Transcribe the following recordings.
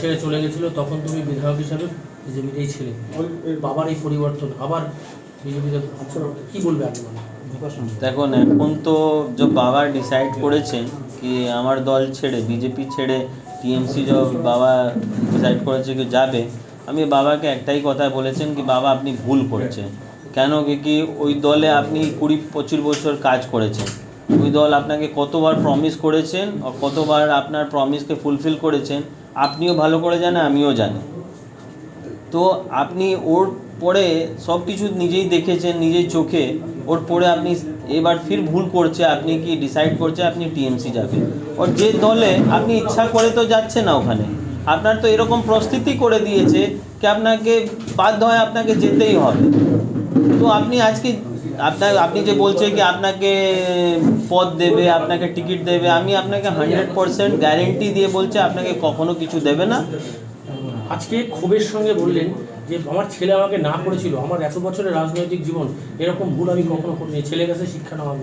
ছেড়ে চলে গেছিল, তখন তুমি বিধায়ক হিসাবে বিজেপিতেই ছিলে বাবার এই পরিবর্তন, আবার বিজেপিতে কি বলবে আপনি দেখুন, এখন তো যে বাবা ডিসাইড করেছেন কি আমার দল ছেড়ে, বিজেপি ছেড়ে টিএমসি যে বাবা ডিসাইড করেছে কি যাবে, আমি বাবাকে একটাই কথা বলেছেন কি বাবা আপনি ভুল করছেন। কেন কি কি ওই দলে আপনি কুড়ি, পঁচিশ বছর কাজ করেছেন। ওই দল আপনাকে কতবার প্রমিস করেছেন আর কতবার আপনার প্রমিসকে ফুলফিল করেছেন আপনিও ভালো করে জানেন, আমিও জানি। তো আপনি ওর পরে সব কিছু নিজেই দেখেছেন, নিজের চোখে। ওর পরে আপনি এবার ফির ভুল করছে, আপনি কি ডিসাইড করছে, আপনি টিএমসি যাবেন। ওর যে দলে আপনি ইচ্ছা করে তো যাচ্ছে না ওখানে। আপনার তো এরকম প্রস্তুতি করে দিয়েছে, কি আপনাকে বাধ্য হয় আপনাকে যেতেই হবে। তো আপনি আজকে আপনার আপনি যে বলছে কি আপনাকে পদ দেবে আপনাকে টিকিট দেবে আমি আপনাকে হান্ড্রেড পারসেন্ট গ্যারেন্টি দিয়ে বলছে আপনাকে কখনো কিছু দেবে না। আজকে ক্ষোভের সঙ্গে বললেন যে আমার ছেলে আমাকে না করেছিল আমার এত বছরের রাজনৈতিক জীবন এরকম ভুল আমি কখনো করিনি। ছেলে কাছে শিক্ষা নেওয়া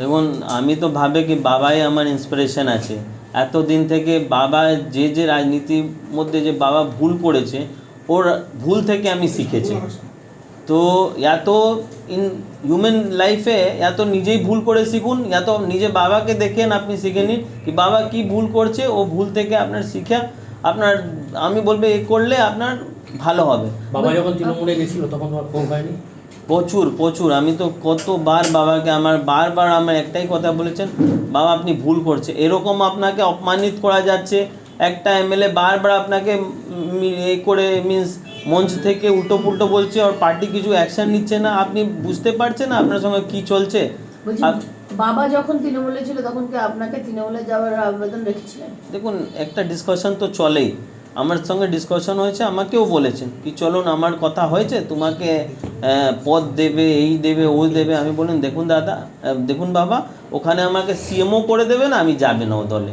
দেখুন আমি তো ভাবে কি বাবাই আমার ইন্সপিরেশন আছে। এতদিন থেকে বাবা যে যে রাজনীতির মধ্যে যে বাবা ভুল করেছে ওর ভুল থেকে আমি শিখেছি। তো এত ইন হিউম্যান লাইফে এত নিজেই ভুল করে শিখুন এত নিজে বাবাকে দেখেন আপনি শিখে নিন কি বাবা কি ভুল করছে ও ভুল থেকে আপনার শিখে আপনার আমি বলব এ করলে আপনার ভালো হবে। বাবা যখন তৃণমূলে গেছিল তখন তোমার ক্ষোভ হয়নি? প্রচুর প্রচুর। আমি তো কতবার বাবাকে আমার বারবার আমার একটাই কথা বলেছেন বাবা আপনি ভুল করছে। এরকম আপনাকে অপমানিত করা যাচ্ছে। একটা এমএলএ বারবার আপনাকে এ করে মিন্স মঞ্চ থেকে উল্টো পুল্টো বলছে আর পার্টি কিছু অ্যাকশন নিচ্ছে না। আপনি বুঝতে পারছেন না আপনার সঙ্গে কি চলছে? বাবা যখন তৃণমূলে ছিল তখন কি আপনাকে তৃণমূলে যাওয়ার আবেদন রেখেছিলেন? দেখুন একটা ডিসকাশন তো চলেই। আমার সঙ্গে ডিসকাশন হয়েছে আমাকেও বলেছেন কি চলুন আমার কথা হয়েছে তোমাকে পদ দেবে এই দেবে ও দেবে। আমি বললাম দেখুন দাদা দেখুন বাবা ওখানে আমাকে সিএমও করে দেবে না আমি যাবে না ও দলে।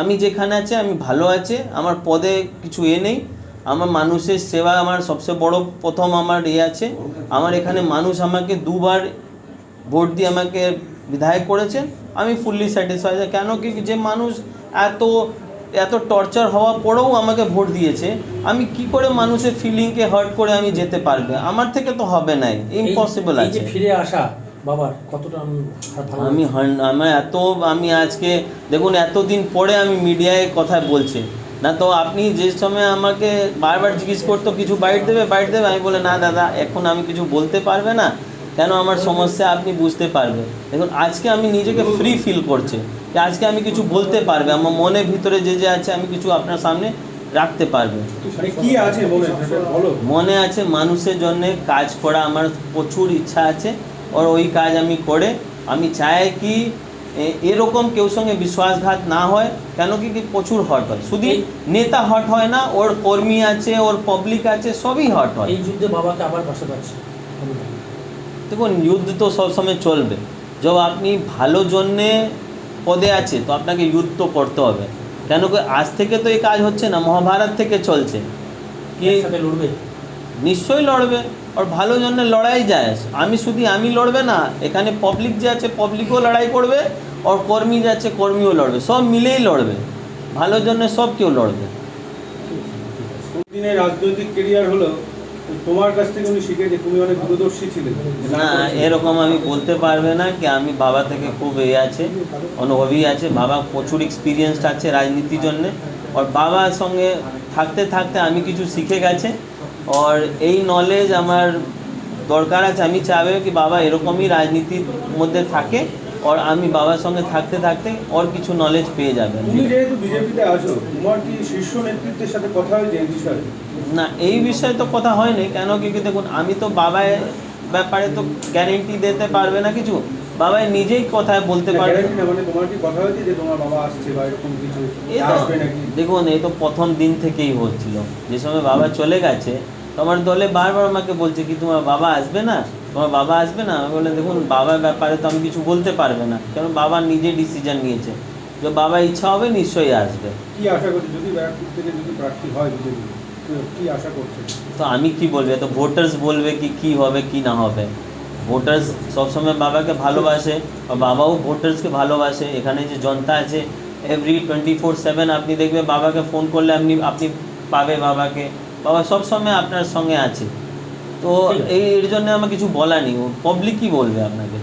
আমি যেখানে আছে আমি ভালো আছে আমার পদে কিছু এ নেই। আমার মানুষের সেবা আমার সবচেয়ে বড় প্রথম আমার ইয়ে আছে। আমার এখানে মানুষ আমাকে দুবার ভোট দিয়ে আমাকে বিধায়ক করেছেন আমি ফুললি স্যাটিসফাই কেন কি যে মানুষ এত এত টর্চার হওয়া পরেও আমাকে ভোট দিয়েছে। আমি কি করে মানুষের ফিলিংকে হার্ট করে আমি যেতে পারবে? আমার থেকে তো হবে নাই। ইম্পসিবল আছে। ফিরে আসা বাবার কতটা আমি আমি আমার এত আমি আজকে দেখুন এতদিন পরে আমি মিডিয়ায় কথা বলছি। না তো আপনি যে সময় আমাকে বারবার জিজ্ঞেস করতো কিছু বাইট দেবে বাইট দেবে? আমি বলে না দাদা এখন আমি কিছু বলতে পারবে না। কেন আমার সমস্যা আপনি বুঝতে পারবে দেখুন আজকে আমি নিজেকে ফ্রি ফিল করছি যে আজকে আমি কিছু বলতে পারবে আমার মনের ভিতরে যে যে আছে আমি কিছু আপনার সামনে রাখতে পারবে। মানে কি আছে মনে মনে আছে মানুষের জন্য কাজ করা আমার প্রচুর ইচ্ছা আছে আর ওই কাজ আমি করে আমি চাই কি এরকম কেউ সঙ্গে বিশ্বাসঘাত না হয় কেন কি কি প্রচুর হট হয়। শুধু নেতা হট হয় না ওর কর্মী আছে ওর পাবলিক আছে সবই হট হয়। এই যুদ্ধে বাবাকে আবার পাশে পাচ্ছে। দেখুন যুদ্ধ তো সবসময় চলবে। যখন আপনি ভালো জন্যে পদে আছে তো আপনাকে যুদ্ধ তো করতে হবে। কেন কি আজ থেকে তো এই কাজ হচ্ছে না মহাভারত থেকে চলছে। কি লড়বে? নিশ্চয়ই লড়বে। আর ভালো জন্য লড়াই যায় আমি শুধু আমি লড়বে না এখানে পাবলিক যে আছে পাবলিকও লড়াই করবে আর কর্মী যে আছে কর্মীও লড়বে সব মিলেই লড়বে ভালোর জন্য সব কেউ লড়বে রাজনৈতিক কেরিয়ার হলো তোমার কাছ থেকে উনি শিখে যে তুমি অনেক দূরদর্শী ছিলে না এরকম আমি বলতে পারবে না কি আমি বাবা থেকে খুব এ আছে অনুভবী আছে বাবা প্রচুর আছে রাজনীতির জন্যে আর বাবার সঙ্গে থাকতে থাকতে আমি কিছু শিখে গেছে। আর এই নলেজ আমার দরকার আছে আমি চাইবে কি বাবা এরকমই রাজনীতির মধ্যে থাকে আর আমি বাবার সঙ্গে থাকতে থাকতে ওর কিছু নলেজ পেয়ে যাবেন তুমি যেহেতু বিজেপিতে আছো তোমার কি শীর্ষ নেতৃত্বের সাথে কথা হয়েছে এই বিষয়ে না এই বিষয়ে তো কথা হয়নি কেন কি দেখুন আমি তো বাবার ব্যাপারে তো গ্যারেন্টি দিতে পারবে না কিছু বাবাই নিজেই কথায় বলতে পারবে মানে তোমার কি কথা হয়েছে যে তোমার বাবা আসছে বা এরকম কিছু আসবে নাকি? দেখুন এই তো প্রথম দিন থেকেই হচ্ছিল। যে সময় বাবা চলে গেছে তোমার দলে বারবার আমাকে বলছে কি তোমার বাবা আসবে না? তোমার বাবা আসবে না? আমি বলে দেখুন বাবার ব্যাপারে তো আমি কিছু বলতে পারবে না। কেন বাবা নিজে ডিসিশন নিয়েছে। যে বাবা ইচ্ছা হবে নিশ্চয়ই আসবে। কি আশা করছে? যদি ব্যারাকপুর থেকে যদি প্রার্থী হয় বিজেপি কি আশা করছে? তো আমি কি বলব? তো ভোটার্স বলবে কি কি হবে কি না হবে। ভোটার্স সবসময় বাবাকে ভালোবাসে আর বাবাও ভোটার্সকে ভালোবাসে। এখানে যে জনতা আছে এভরি টোয়েন্টি ফোর সেভেন আপনি দেখবে বাবাকে ফোন করলে আপনি আপনি পাবে বাবাকে। বাবা সব সময় আপনার সঙ্গে আছে। তো এই এর জন্য আমার কিছু বলা নেই। পাবলিক কি বলবে আপনাকে?